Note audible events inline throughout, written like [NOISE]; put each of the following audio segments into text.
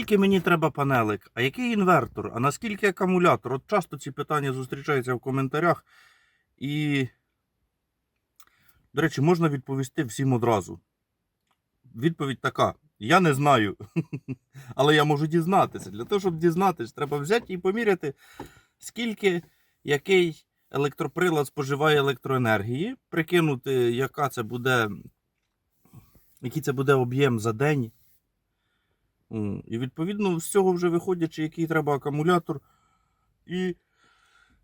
скільки мені треба панелик, а який інвертор, а наскільки акумулятор? От часто ці питання зустрічаються в коментарях. І, до речі, можна відповісти всім одразу. Відповідь така: я не знаю. [LAUGHS] Але я можу дізнатися. Для того, щоб дізнатися, треба взяти і поміряти, скільки який електроприлад споживає електроенергії, прикинути, яка це буде, який це буде об'єм за день. І відповідно з цього вже виходячи, який треба акумулятор і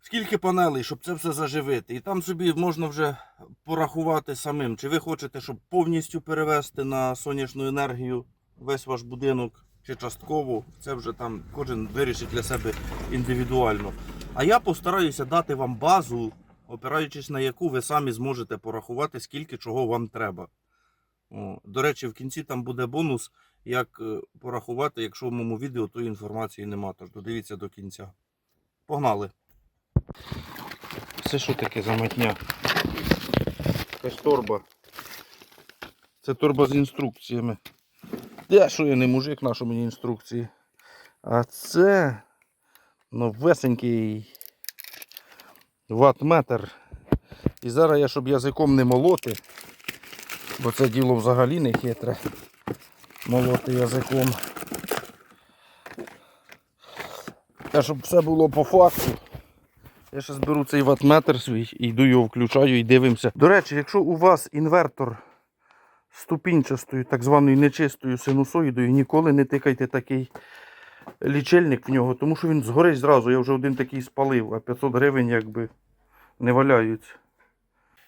скільки панелей, щоб це все заживити. І там собі можна вже порахувати самим, чи ви хочете, щоб повністю перевести на сонячну енергію весь ваш будинок, чи частково. Це вже там кожен вирішить для себе індивідуально. А я постараюся дати вам базу, опираючись на яку ви самі зможете порахувати, скільки чого вам треба. О, до речі, в кінці там буде бонус, як е, порахувати, якщо в моєму відео тої інформації нема. Тож додивіться до кінця. Погнали. Це що таке за матня? Якась торба. Це торба з інструкціями. Де що я не мужик, на що мені інструкції? А це новесенький ватметр. І зараз я, щоб язиком не молоти, бо це діло взагалі не хитре. Молоти язиком. А щоб все було по факту. Я зараз беру цей ватметр свій і йду його включаю і дивимося. До речі, якщо у вас інвертор ступінчастою, так званою нечистою синусоїдою, ніколи не тикайте такий лічильник в нього, тому що він згорить зразу. Я вже один такий спалив, а 500 гривень якби не валяються.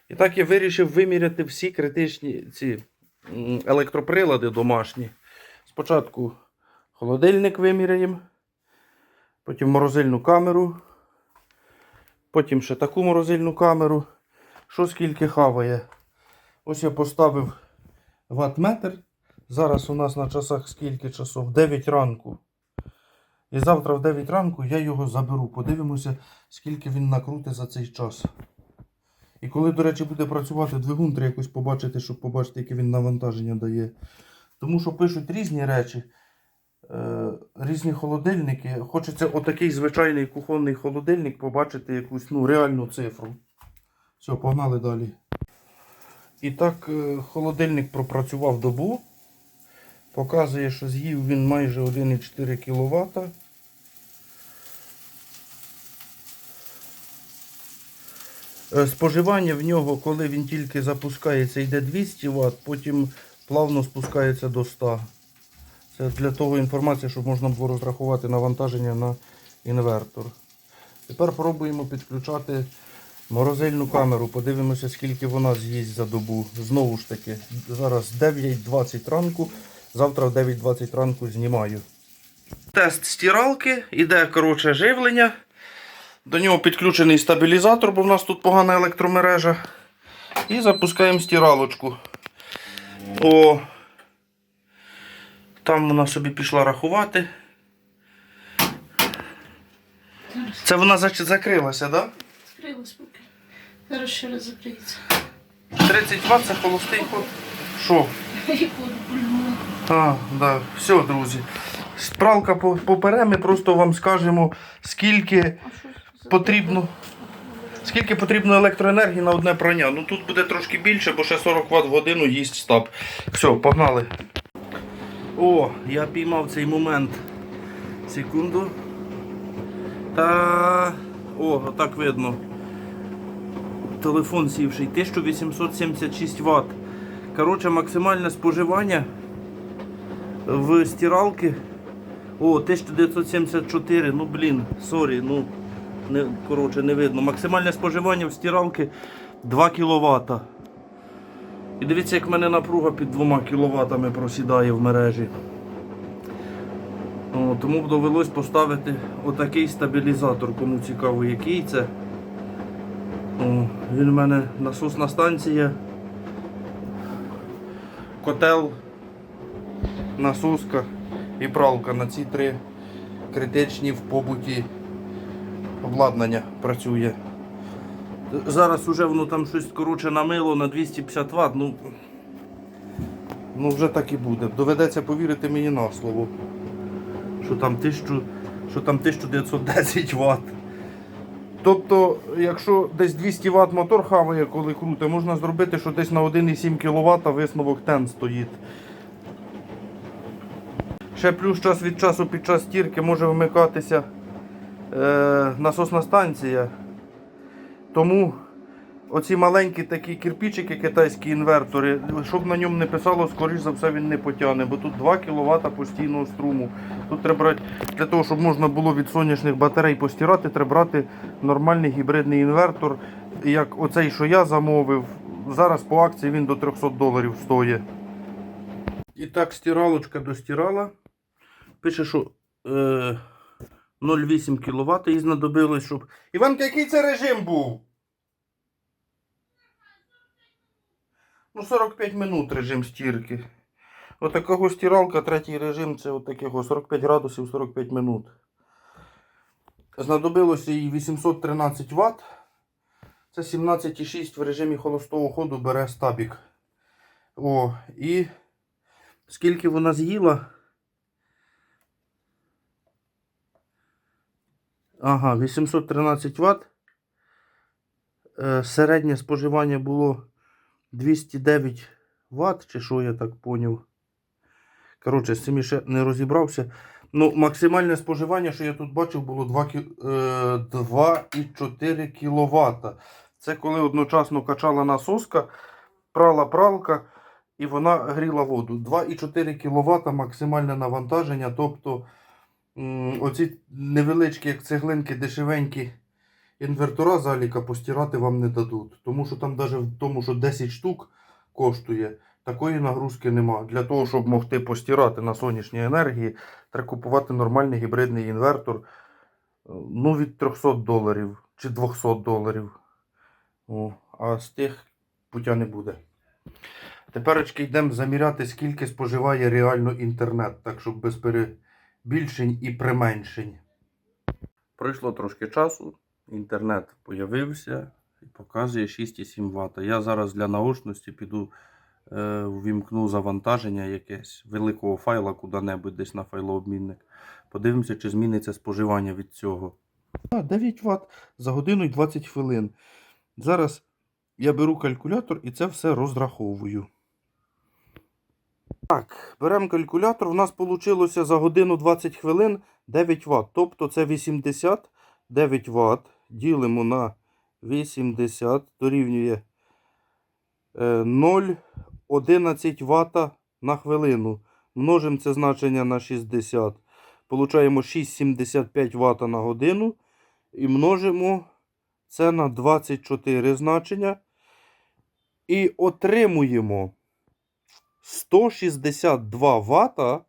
І так я вирішив виміряти всі критичні ці електроприлади домашні. Спочатку холодильник виміряємо, потім морозильну камеру, потім ще таку морозильну камеру. Що скільки хаває. Ось я поставив ватметр. Зараз у нас на часах скільки часов? 9 ранку. І завтра в 9 ранку я його заберу. Подивимося, скільки він накрутить за цей час. І коли, до речі, буде працювати двигун, треба якось побачити, щоб побачити, яке він навантаження дає. Тому що пишуть різні речі, е, різні холодильники. Хочеться отакий звичайний кухонний холодильник побачити якусь ну, реальну цифру. Все, погнали далі. І так, е, холодильник пропрацював добу. Показує, що з'їв він майже 1,4 кВт. Споживання в нього, коли він тільки запускається, йде 200 Вт, потім плавно спускається до 100. Це для того інформація, щоб можна було розрахувати навантаження на інвертор. Тепер пробуємо підключати морозильну камеру. Подивимося, скільки вона з'їсть за добу. Знову ж таки, зараз 9.20 ранку. Завтра в 9.20 ранку знімаю. Тест стиралки, іде коротше живлення. До нього підключений стабілізатор, бо в нас тут погана електромережа. І запускаємо стиралочку. О, там вона собі пішла рахувати. Це вона закрилася, так? Да? Закрилась поки. Зараз ще раз закриється. 30 Вт це холостий ход. Що? А, да. Все, друзі. Справка по- попере, ми просто вам скажемо, скільки потрібно. Скільки потрібно електроенергії на одне прання? Ну тут буде трошки більше, бо ще 40 Вт в годину їсть стаб. Все, погнали. О, я піймав цей момент. Секунду. Та. О, отак видно. Телефон сівший. 1876 Вт. Коротше, максимальне споживання в стиралки. О, 1974. Ну блін, сорі, ну не, коротше, не видно. Максимальне споживання в стиралки 2 кВт. І дивіться, як в мене напруга під 2 кВт просідає в мережі. О, тому довелось поставити отакий стабілізатор, кому цікаво, який це. О, він у мене насосна станція. Котел, насоска і пралка на ці три критичні в побуті обладнання працює. Зараз уже воно там щось коротше намило на 250 Вт. Ну, ну вже так і буде. Доведеться повірити мені на слово. що там 1000, що там 1910 Вт. Тобто, якщо десь 200 Вт мотор хаває, коли круте, можна зробити, що десь на 1,7 кВт висновок тен стоїть. Ще плюс час від часу під час стірки може вмикатися е, насосна станція. Тому оці маленькі такі кирпичики, китайські інвертори, щоб на ньому не писало, скоріш за все він не потягне, бо тут 2 кВт постійного струму. Тут треба брати, для того, щоб можна було від сонячних батарей постирати, треба брати нормальний гібридний інвертор. Як оцей, що я замовив. Зараз по акції він до 300 доларів стоїть. І так, стиралочка достирала. Пише, що е, 0,8 кВт їй знадобилось, щоб. Іванка, який це режим був? Ну, 45 минут режим стірки. Отакого стиралка, третій режим це отакого 45 градусів 45 минут. Знадобилося їй 813 Вт. Це 17,6 в режимі холостого ходу бере стабік. О, і скільки вона з'їла? Ага, 813 Вт. Е, Середнє споживання було 209 Вт, чи що я так поняв. Коротше, з цим ще не розібрався. Ну, максимальне споживання, що я тут бачив, було 2 кі- е, 2,4 кВт. Це коли одночасно качала насоска, прала пралка і вона гріла воду. 2,4 кВт максимальне навантаження. Тобто оці невеличкі, як цеглинки, дешевенькі інвертора заліка постирати вам не дадуть. Тому що там навіть в тому, що 10 штук коштує, такої нагрузки нема. Для того, щоб могти постирати на сонячній енергії, треба купувати нормальний гібридний інвертор е, ну, від 300 доларів чи 200 доларів. О, а з тих путя не буде. Теперечки йдемо заміряти, скільки споживає реально інтернет, так щоб без перебільшень і применшень. Пройшло трошки часу, інтернет появився і показує 6,7 Вт. Я зараз для наочності піду е, ввімкну завантаження якесь великого файла куди-небудь десь на файлообмінник. Подивимося, чи зміниться споживання від цього. 9 Вт за годину і 20 хвилин. Зараз я беру калькулятор і це все розраховую. Так, беремо калькулятор. У нас вийшло за годину 20 хвилин 9 Вт. Тобто це 89 Вт. Ділимо на 80, дорівнює е, 0,11 Вт на хвилину. Множимо це значення на 60. Получаємо 6,75 Вт на годину. І множимо це на 24 значення. І отримуємо 162 Вт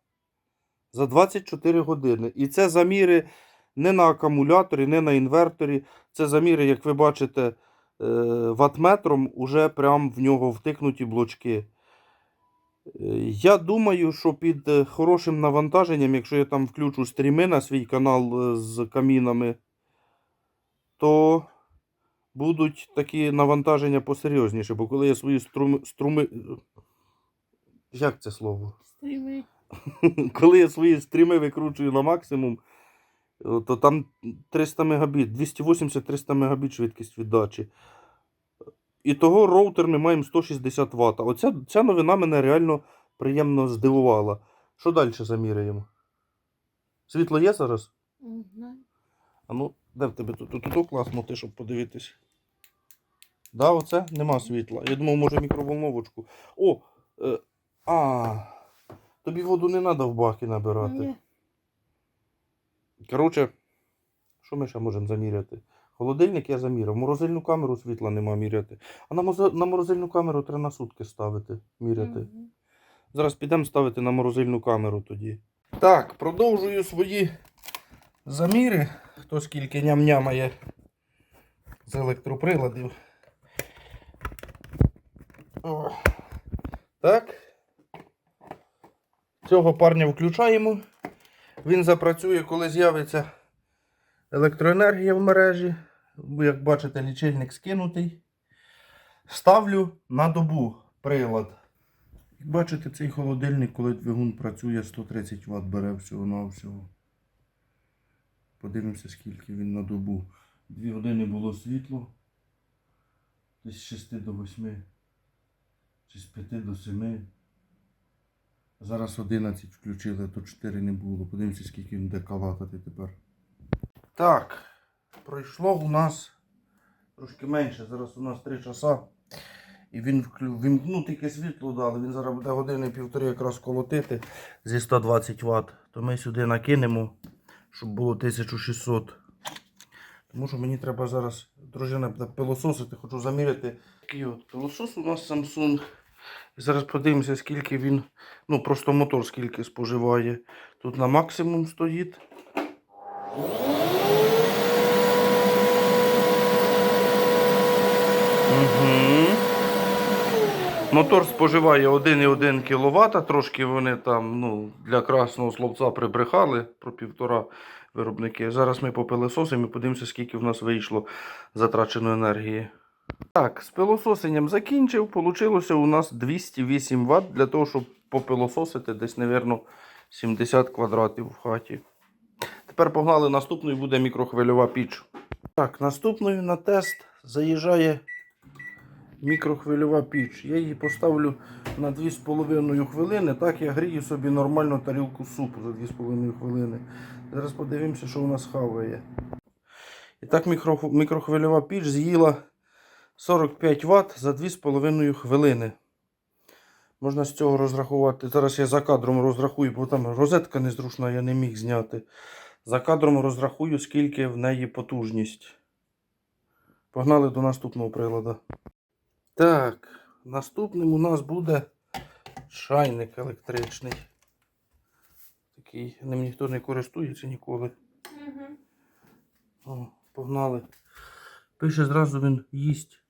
за 24 години. І це заміри не на акумуляторі, не на інверторі. Це заміри, як ви бачите, е, ватметром уже прям в нього втикнуті блочки. Е, Я думаю, що під е, хорошим навантаженням, якщо я там включу стріми на свій канал з камінами, то будуть такі навантаження посерйозніше. Бо коли я свої струми. струми... Як це слово? Стріми. [LAUGHS] коли я свої стріми викручую на максимум, е, то там 300 мегабіт, 280-300 мегабіт швидкість віддачі. І того роутер ми маємо 160 Вт. Оця ця новина мене реально приємно здивувала. Що далі заміряємо? Світло є зараз? Мгм. А ну, де в тебе тут? Тут, тут класно, ти, щоб подивитись. Да, оце нема світла. Я думав, може мікроволновочку. О! А, тобі воду не треба в баки набирати. Ні. Коротше, що ми ще можемо заміряти? Холодильник я заміряв. Морозильну камеру світла нема міряти. А на, на морозильну камеру треба на сутки ставити, міряти. Мгм. Зараз підемо ставити на морозильну камеру тоді. Так, продовжую свої заміри. Хто скільки ням-нямає з електроприладів. О. Так. Цього парня включаємо. Він запрацює, коли з'явиться електроенергія в мережі. Як бачите, лічильник скинутий. Ставлю на добу прилад. Як бачите, цей холодильник, коли двигун працює, 130 Вт бере всього на всього. Подивимося, скільки він на добу. Дві години було світло. Десь з 6 до 8. Чи з 5 до 7. Зараз 11 включили, то 4 не було. Подивимося, скільки він буде калатати тепер. Так, пройшло у нас трошки менше. Зараз у нас 3 часа. І він вклю... вімкнув тільки світло дали. Він зараз буде години півтори якраз колотити зі 120 Вт. То ми сюди накинемо, щоб було 1600. Тому що мені треба зараз, дружина буде пилососити, хочу заміряти. Такий от пилосос у нас Samsung. Зараз подивимося, скільки він, ну просто мотор скільки споживає. Тут на максимум стоїть. Угу. Мотор споживає 1,1 кВт, трошки вони там ну, для красного словця прибрехали про півтора виробники. Зараз ми попилисосимо і подивимося, скільки в нас вийшло затрачено енергії. Так, з пилососенням закінчив. Получилося у нас 208 Вт для того, щоб попилососити десь, мабуть, 70 квадратів в хаті. Тепер погнали, наступною буде мікрохвильова піч. Так, наступною на тест заїжджає мікрохвильова піч. Я її поставлю на 2,5 хвилини. Так я грію собі нормально тарілку супу за 2,5 хвилини. Зараз подивимося, що у нас хаває. І так мікро, мікрохвильова піч з'їла 45 Вт за 2,5 хвилини. Можна з цього розрахувати. Зараз я за кадром розрахую, бо там розетка незручна, я не міг зняти. За кадром розрахую, скільки в неї потужність. Погнали до наступного приладу. Так, наступним у нас буде чайник електричний. Такий, ним ніхто не користується ніколи. Угу. О, погнали. Пише зразу він їсть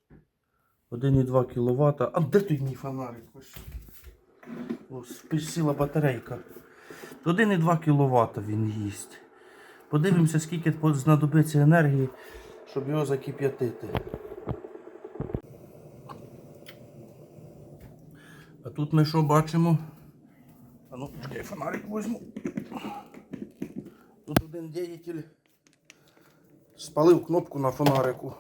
1,2 кВт. А де той мій фонарик? Ось. Ось сіла батарейка. 1,2 кВт він їсть. Подивимося, скільки знадобиться енергії, щоб його закип'ятити. А тут ми що бачимо? А ну, чекай, фонарик візьму. Тут один діятель спалив кнопку на фонарику.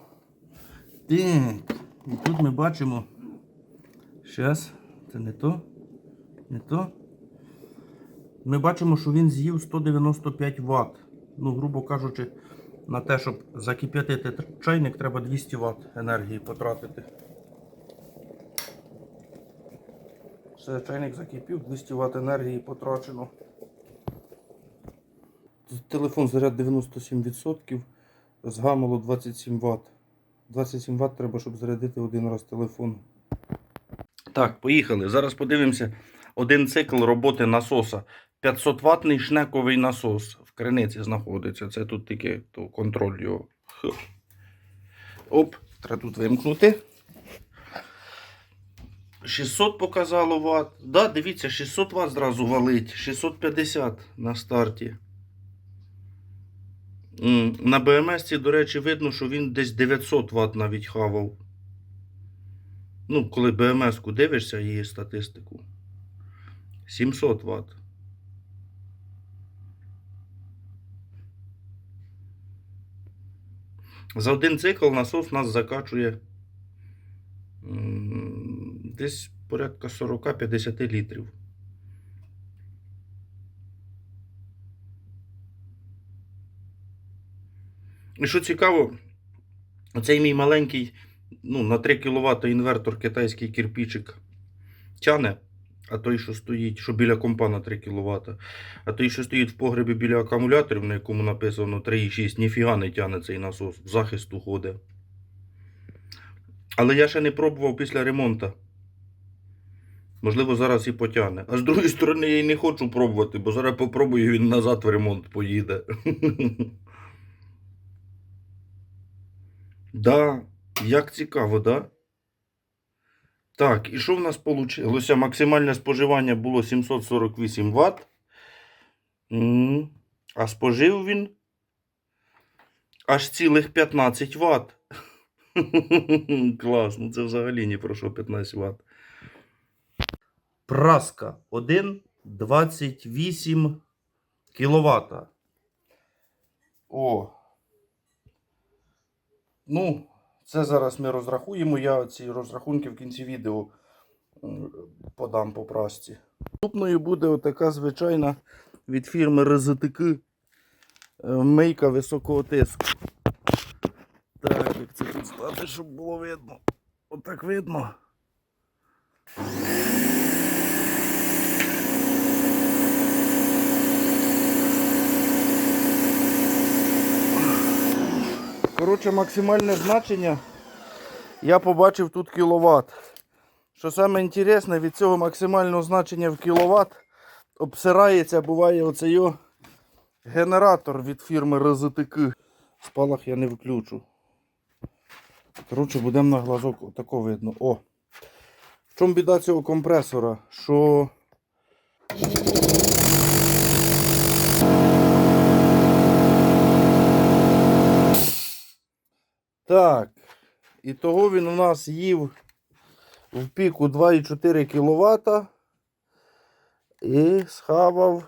Так, і тут ми бачимо. Щас, це не то. Не то. Ми бачимо, що він з'їв 195 Вт. Ну, грубо кажучи, на те, щоб закип'ятити чайник, треба 200 Вт енергії потратити. Все, чайник закипів, 200 Вт енергії потрачено. Телефон заряд 97%, згамало 27 Вт. 27 Вт треба, щоб зарядити один раз телефон. Так, поїхали. Зараз подивимося один цикл роботи насоса. 500 ватний шнековий насос в криниці знаходиться. Це тут тільки то контроль його. Оп, треба тут вимкнути. 600 показало Вт. Да, дивіться, 600 Вт зразу валить. 650 на старті. На БМС, до речі, видно, що він десь 900 Вт навіть хавав. Ну, коли БМС-ку дивишся її статистику. 700 Вт. За один цикл насос нас закачує десь порядка 40-50 літрів. І що цікаво, оцей мій маленький, ну, на 3 кВт інвертор китайський кирпичик тяне, а той, що стоїть, що біля компа на 3 кВт, а той, що стоїть в погребі біля акумуляторів, на якому написано 3,6, ніфіга не тяне цей насос, в захист уходить. Але я ще не пробував після ремонту. Можливо, зараз і потягне. А з другої сторони, я й не хочу пробувати, бо зараз попробую він назад в ремонт поїде. [LAUGHS] Да, як цікаво, да? Так, і що в нас вийшло? Максимальне споживання було 748 Вт. А спожив він аж цілих 15 Вт. Клас, ну це взагалі ні про що 15 Вт. Праска 1,28 кВт. О. Ну, це зараз ми розрахуємо. Я ці розрахунки в кінці відео подам по прасці. Наступною буде отака звичайна від фірми РЗТК е, мийка високого тиску. Так, як це тут стати, щоб було видно. Отак видно. Коротше, максимальне значення я побачив тут кіловат. Що саме інтересне, від цього максимального значення в кіловат обсирається, буває оцей генератор від фірми РЗТК. Спалах я не включу. Коротше, будемо на глазок отако видно. О! В чому біда цього компресора? Що Так. І того він у нас їв в піку 2,4 кВт і схавав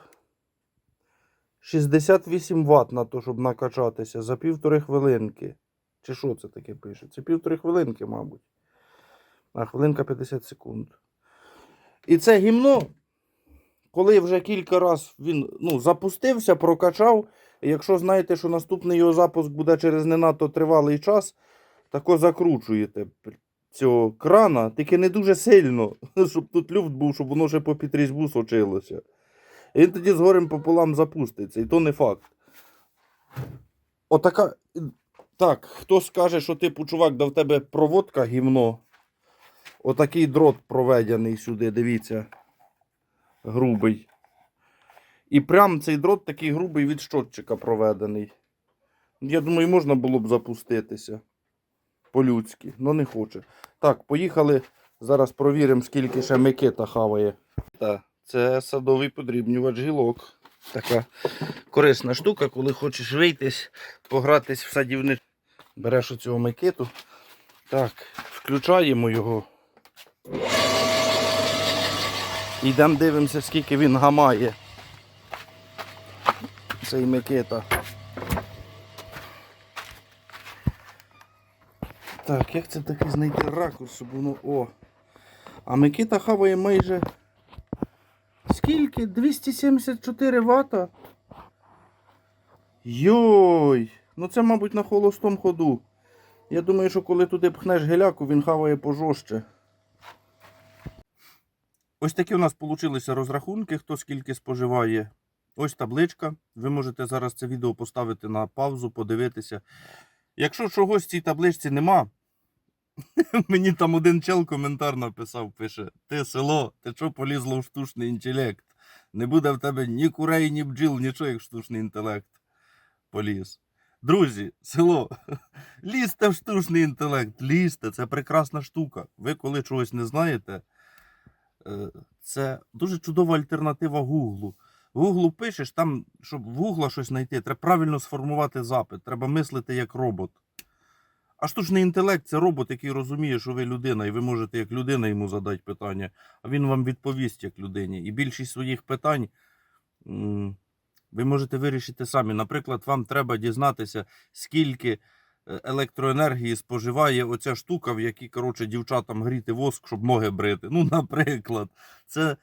68 Вт на то, щоб накачатися за півтори хвилинки. Чи що це таке пише? Це півтори хвилинки, мабуть. А хвилинка 50 секунд. І це гімно, коли вже кілька разів він ну, запустився, прокачав. Якщо знаєте, що наступний його запуск буде через не надто тривалий час, тако закручуєте цього крана, тільки не дуже сильно, [LAUGHS] щоб тут люфт був, щоб воно ще по підрізьбу сочилося. І він тоді з горем пополам запуститься, і то не факт. Отака. Так, хто скаже, що типу, чувак, да в тебе проводка гівно. Отакий дрот проведений сюди, дивіться. Грубий. І прям цей дрот такий грубий від щотчика проведений. Я думаю, можна було б запуститися. По-людськи, але не хоче. Так, поїхали. Зараз провіримо, скільки ще Микита хаває. Це садовий подрібнювач гілок. Така корисна штука, коли хочеш вийтись, погратись в садівни. Береш оцього Микиту. Так, включаємо його. Йдемо дивимося, скільки він гамає. Цей Микита. Так, як це таки знайти ракурс, щоб воно. О. А Микита хаває майже. Скільки? 274 Вт? Йой! Ну це, мабуть, на холостому ходу. Я думаю, що коли туди пхнеш геляку, він хаває пожорстче. Ось такі у нас получилися розрахунки, хто скільки споживає. Ось табличка. Ви можете зараз це відео поставити на паузу, подивитися. Якщо чогось в цій табличці нема, [LAUGHS] мені там один чел коментар написав, пише: Ти село, ти що полізло в штучний інтелект? Не буде в тебе ні курей, ні бджіл, нічого, як штучний інтелект поліз. Друзі, село, [LAUGHS] лізьте в штучний інтелект, лізьте, це прекрасна штука. Ви коли чогось не знаєте, е, це дуже чудова альтернатива Гуглу. Гуглу пишеш, там, щоб в Гугла щось знайти, треба правильно сформувати запит, треба мислити як робот. А штучний інтелект це робот, який розуміє, що ви людина, і ви можете як людина йому задати питання, а він вам відповість як людині. І більшість своїх питань ви можете вирішити самі. Наприклад, вам треба дізнатися, скільки е, електроенергії споживає оця штука, в якій, коротше, дівчатам гріти воск, щоб ноги брити. Ну, [LAUGHS] наприклад, це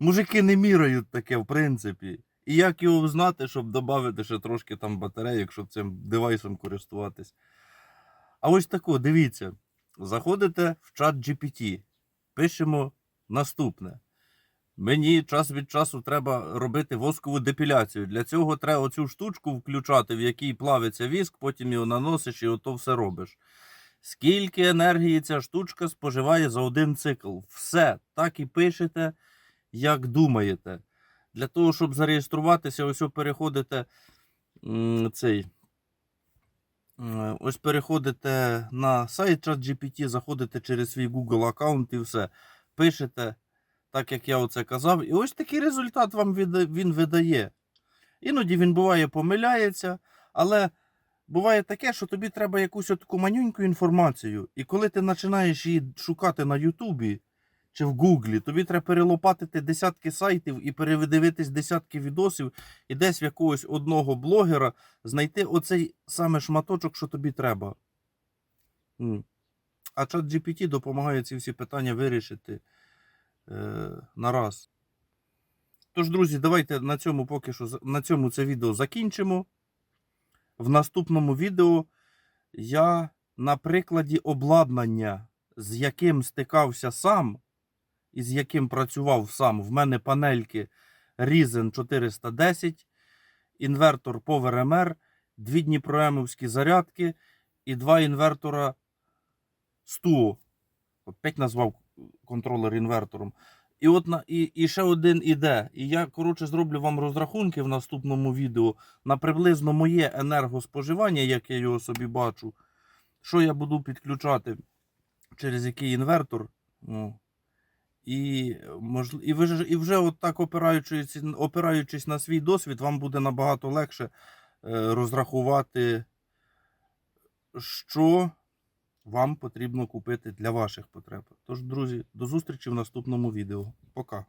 мужики не мірають таке, в принципі. І як його знати, щоб додати ще трошки там батареї, якщо цим девайсом користуватись. А ось тако, дивіться. Заходите в чат GPT, пишемо наступне. Мені час від часу треба робити воскову депіляцію. Для цього треба оцю штучку включати, в якій плавиться віск, потім його наносиш і ото все робиш. Скільки енергії ця штучка споживає за один цикл? Все, так і пишете, як думаєте. Для того, щоб зареєструватися, ось переходите цей. Ось переходите на сайт ChatGPT, заходите через свій Google аккаунт і все. Пишете, так як я оце казав, і ось такий результат вам він видає. Іноді він буває помиляється, але буває таке, що тобі треба якусь таку манюньку інформацію. І коли ти починаєш її шукати на Ютубі чи в Гуглі. Тобі треба перелопатити десятки сайтів і передивитись десятки відосів, і десь в якогось одного блогера знайти оцей саме шматочок, що тобі треба. А чат GPT допомагає ці всі питання вирішити е, на раз. Тож, друзі, давайте на цьому поки що на цьому це відео закінчимо. В наступному відео я на прикладі обладнання, з яким стикався сам, і з яким працював сам. В мене панельки Ryzen 410, інвертор PowerMR, дві Дніпроемовські зарядки і два інвертора Stuo. Опять назвав контролер інвертором. І от на, і, і ще один іде. І я, коротше, зроблю вам розрахунки в наступному відео на приблизно моє енергоспоживання, як я його собі бачу. Що я буду підключати через який інвертор. Ну, і, можл... і, ви ж- і вже от так опираючись, опираючись на свій досвід, вам буде набагато легше е, розрахувати, що вам потрібно купити для ваших потреб. Тож, друзі, до зустрічі в наступному відео. Пока.